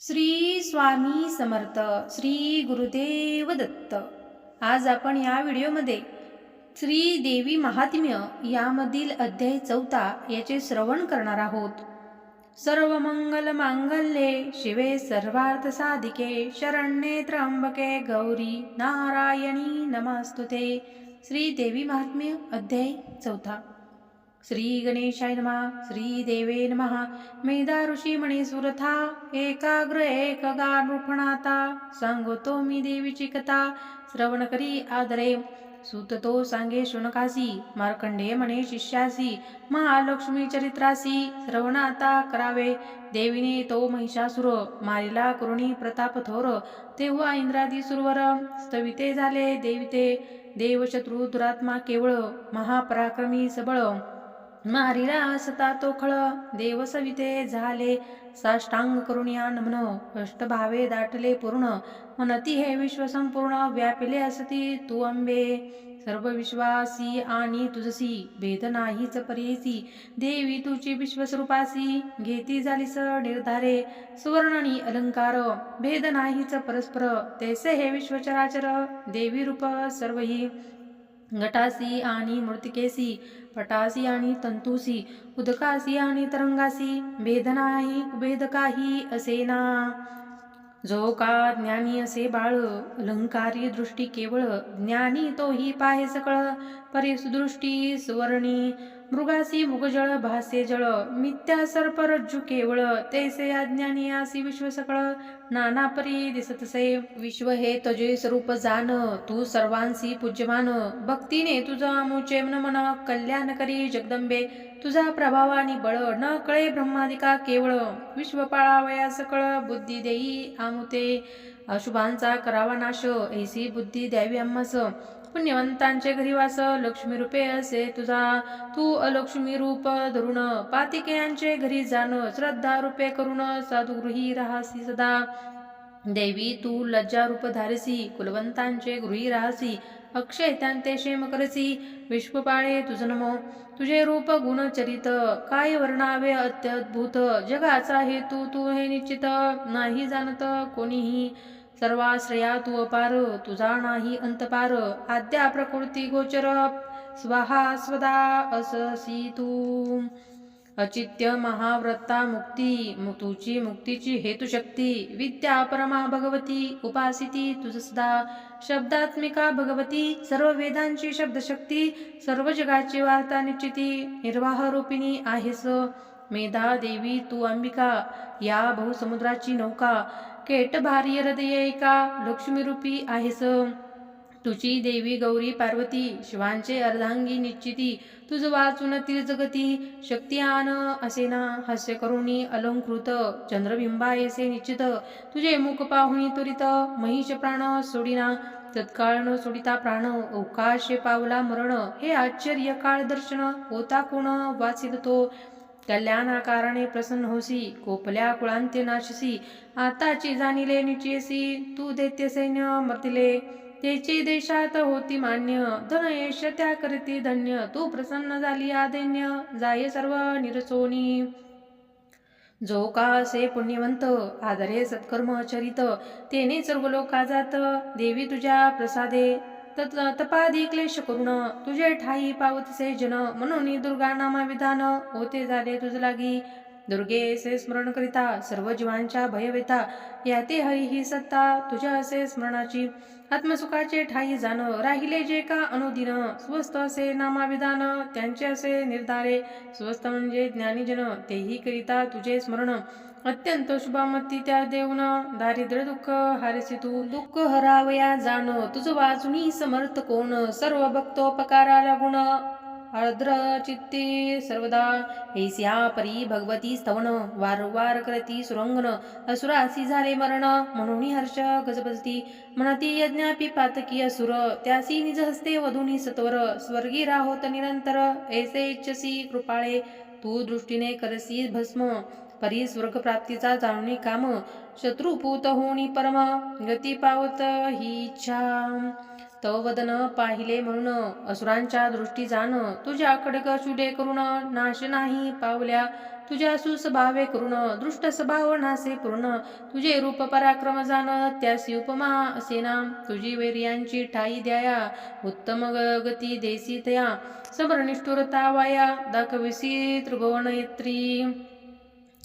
श्री स्वामी समर्थ श्री गुरुदेव दत्त. आज आपण या व्हिडिओमध्ये श्री देवी महात्म्य यामधील अध्याय चौथा याचे श्रवण करणार आहोत. सर्व मंगल मांगल्ये शिवे सर्वार्थ साधिके शरण्ये त्र्यंबके गौरी नारायणी नमास्तुते. श्री देवी महात्म्य अध्याय चौथा. श्री गणेशाय नमा श्री देवे नमः। मेधा ऋषी म्हणे सुरथा एकाग्र एक नृपणाता सांगतो मी देवीची कथा श्रवण करी आदरे। सुत तो सांगे शुनकासी मार्कंडे म्हणे शिष्यासी महालक्ष्मी चरित्रासी श्रवणाता करावे। देवीने तो महिषासुर मारिला करुणी प्रताप थोर तेव्हा इंद्रादी सुरवर स्तविते झाले देविते। देवशत्रू दुरात्मा केवळ महापराक्रमी सबळ। मारिला असता तो खळ देव सविते झाले. साष्टांग करुणिया नमन अष्टभावे दाटले पूर्ण. मनती हे विश्व संपूर्ण व्यापिले असती तू अंबे सर्व विश्वासी आणि तुझसी भेद नाहीच परेसी. देवी तुझी विश्वस्वरूपासी घेती झालीस निर्धारे. सुवर्णनी अलंकार भेद नाहीच परस्पर. तैसे हे विश्वचराचर देवी रूप सर्वही. घटासी आणि मृतिकेसी पटासी आणि तंतुसी उदकासी आणि तरंगासी भेदनाही नाही असे ना जो का ज्ञानी असे बाळ अलंकारी दृष्टी केवळ ज्ञानी तोही पाहे सकळ परिसदृष्टी सुवर्णी मृगासी मुगजळ भासे जळ मिथ्या सर्परज्जू केवळ तैसे अज्ञानी आसी विश्व सकळ नाना परी दिसतसे विश्व हे तुझे स्वरूप जाण तू सर्वांसी पूज्यमान भक्तीने तुझा मुचे मन कल्याण करी जगदंबे तुझा प्रभाव आणि बळ न कळे ब्रह्मादिका केवळ विश्व पाळावया सकळ बुद्धी देई आमुते अशुभांचा करावा नाश ऐसी बुद्धी द्यावी आम्हास पुण्यवंतांचे घरी वास लक्ष्मी रूपे असे. तुझा तू अलक्ष्मी रूप धरुण पातिकेयांचे घरी जाण श्रद्धा रूपे करून साधुगृही राहसी सदा. देवी तू लज्जा रूप धारसी कुलवंतांचे गृही राहसी अक्षय त्यांते क्षेम करसी विश्वपाळे तुझ नमो. तुझे रूप गुण चरित काय वर्णावे अत्यद्भुत जगाचा हेतू तू हे निश्चित नाही जाणत कोणीही. सर्वाश्रया तू अपार तुझा नाही अंतपार आद्या प्रकृती गोचर स्वाहा स्वदा अससी तू अचित्य महाव्रता मुक्ती तुझी मुक्तीची हेतुशक्ती. विद्या परमा भगवती उपासिती तुझ सदा शब्दात्मिका भगवती. सर्व वेदांची शब्दशक्ती सर्व जगाची वार्ता निश्चिती. निर्वाह रूपिणी आहेस मेधा देवी तू अंबिका. या बहुसमुद्राची नौका. केट भारी हृदयिका लक्ष्मी रूपी आहेस. तुझी देवी गौरी पार्वती शिवांचे अर्धांगी निश्चिती तुझ वाचून जगती शक्ती आन असेना हास्य करुणी अलंकृत चंद्रबिंबा येसे निश्चित. तुझे मुख पाहुणी त्वरित महिष प्राण सोडिना तत्काळ न सोडिता प्राण अवकाशे पावला मरण. हे आश्चर्य काळ दर्शन होता कोण वाचिल तो? कल्याणाकारणे प्रसन्न होसी कोपल्या कुळांत्य नाशसी आताची जाणिले निचेसी तू दैत्य सैन्य मर्तिले तेची देशात होती मान्य धन यश त्या करती धन्य तू प्रसन्न झाली आदैन्य जाय सर्व निरसोनी. जो का असे पुण्यवंत आदरे सत्कर्म चरित तेने सर्व लोका जात देवी तुझ्या प्रसादे तत् तपादी क्लेश करुण तुझे ठाई पावतसे जन म्हणून दुर्गा नामा विधान होते झाले तुझ लागी दुर्गे असे स्मरण करिता सर्व जीवांच्या भयवेता याते हरी ही सत्ता तुझ्या असे स्मरणाची. आत्मसुखाचे ठाई जाण राहिले जे का अनुदिन. स्वस्त असे नामाविधान त्यांचे असे निर्धारे. स्वस्त म्हणजे ज्ञानीजन तेही करिता तुझे स्मरण. अत्यंत शुभामती त्या देऊन. दारिद्र्य दुःख हारिसी तू. दुःख हरावया जाण तुझ वाचुनी समर्थ कोण. सर्व भक्तोपकाराला गुण. चित्ते सर्वदा ऐस्या परी भगवती स्तवन वारंवार करती सुरंगन. असुरासी झाले मरण म्हणून हर्ष गजबजती. म्हणती यज्ञापी पातकी असुर त्यासी निज हस्ते वधुनी सत्वर. स्वर्गी राहोत निरंतर ऐसे इच्छसी कृपाळे. तू दृष्टीने करसी भस्म परी स्वर्ग प्राप्तीचा जाणून काम. शत्रुपूत होणी परम गती पावत ही इच्छा. तव वदन पाहिले म्हणून असुरांच्या दृष्टी जाण तुझ्या खडक चुडे करून नाश नाही पावल्या. तुझ्या सुस्वभावे करुण दृष्ट स्वभाव नासे पूर्ण तुझे रूप पराक्रम जाण त्यासी उपमा असेना. तुझी वैर्यांची ठाई द्याया उत्तम गती देसी तया. समर निष्ठुरता वाया दाखविसी त्रिभुवन यत्री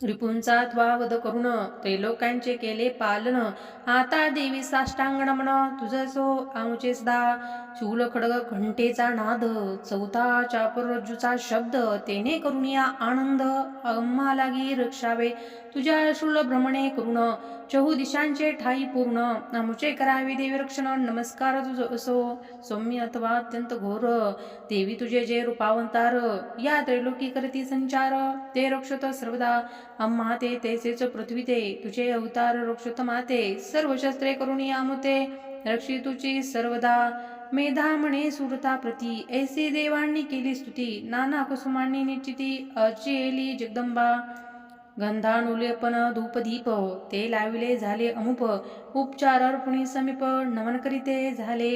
रिपुंचा त्वावध करुण त्रैलोकांचे केले पालन. आता देवी साष्टांग नमन तुझ सो आमुचे सदा शूल खडग घंटेचा नाद चौथा चापरज्जूचा शब्द तेने करून या आनंद अम्मा लागी रक्षावे. तुझ्या शूल भ्रमणे करुण चहू दिशांचे ठाई पूर्ण. आमुचे करावे देवी रक्षण. नमस्कार तुझ असो सौम्य अथवा अत्यंत घोर. देवी तुझे जे रूपावंतार. या त्रैलोकी करती संचार. ते रक्षत सर्वदा. अम्मा ते तेचेच पृथ्वी ते. तुझे अवतार रक्षत माते. सर्व शस्त्रे करून यामुते रक्षी तुझी सर्वदा. मेधा म्हणे सुरता प्रती. ऐसे देवांनी केली स्तुती. नाना कुसुमांनी निश्चिती. अचेली जगदंबा. गंधानुलेपन धूपदीप ते लाविले झाले अमुप. उपचार अर्पणी समीप नमन करीते झाले.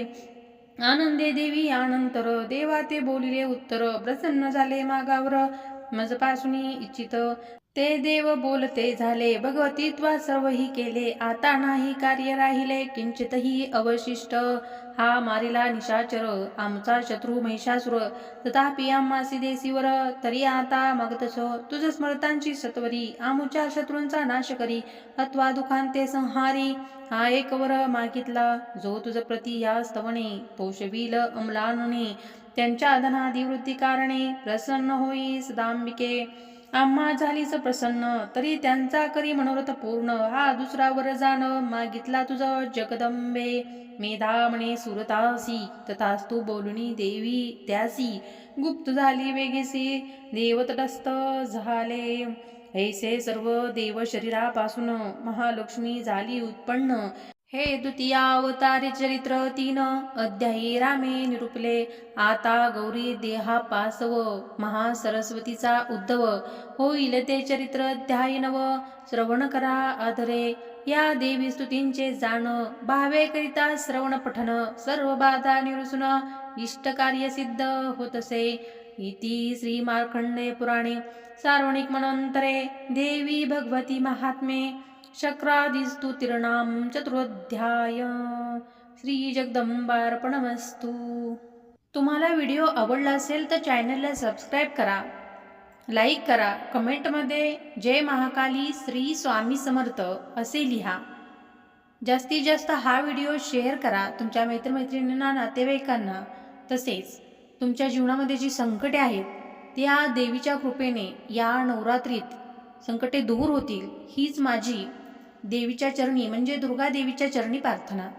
आनंदे देवी आनंतर देवा ते बोलिले उत्तर. प्रसन्न झाले मागावर मजपासुनी इच्छित. ते देव बोलते झाले भगवतीत्वा सर्वही केले आता नाही कार्य राहिले किंचितही अवशिष्ट. हा मारिला निशाचर आमचा शत्रू महिषासुर. तथापि आम्हासी देसीवर तरी आता मागतस तुझ स्मृतांची सत्वरी आमुच्या शत्रूंचा नाश करी अथवा दुखांते संहारी. हा एक वर मागितला जो तुझ प्रती या स्तवणे तो शवील अमलानने. त्यांच्या धनादिवृत्ती कारणे प्रसन्न होई सदांबिके आम्हा झालीच प्रसन्न. तरी त्यांचा करी मनोरथ पूर्ण. हा दुसरा वर जाण मागितला तुझं जगदंबे. मेधा म्हणे सुरतासी तथास्तु बोलुनी देवी त्यासी. गुप्त झाली वेगेसी देवतटस्थ झाले. ऐसे सर्व देव शरीरापासून महालक्ष्मी झाली उत्पन्न. हे द्वितीया अवतारी चरित्र तीन. अध्यायी रामे निरुपले. आता गौरी देहा पासव महासरस्वतीचा उद्धव. होईल ते चरित्र अध्यायी नव श्रवण करा आधरे या देवी स्तुतींचे जाण. भावे करिता श्रवण पठन. सर्व बाधा निरसून. इष्ट कार्य सिद्ध होतसे. इति श्री मार्कंडे पुराणे. सार्वणिक मनंतरे. देवी भगवती महात्मे. शक्रादिस्तुतिर्नाम चतुरोध्याय. श्री जगदंबार्पणमस्तु तुम्हाला व्हिडिओ आवडला असेल तर चॅनलला सबस्क्राईब करा लाईक करा कमेंटमध्ये जय महाकाली श्री स्वामी समर्थ असे लिहा. जास्तीत जास्त हा व्हिडिओ शेअर करा तुमच्या मित्रमैत्रिणींना नातेवाईकांना. तसेच तुमच्या जीवनामध्ये जी संकटे आहेत त्या देवीच्या कृपेने या नवरात्रीत संकटे दूर होतील हीच माझी देवीच्या चरणी म्हणजे दुर्गा देवीच्या चरणी प्रार्थना.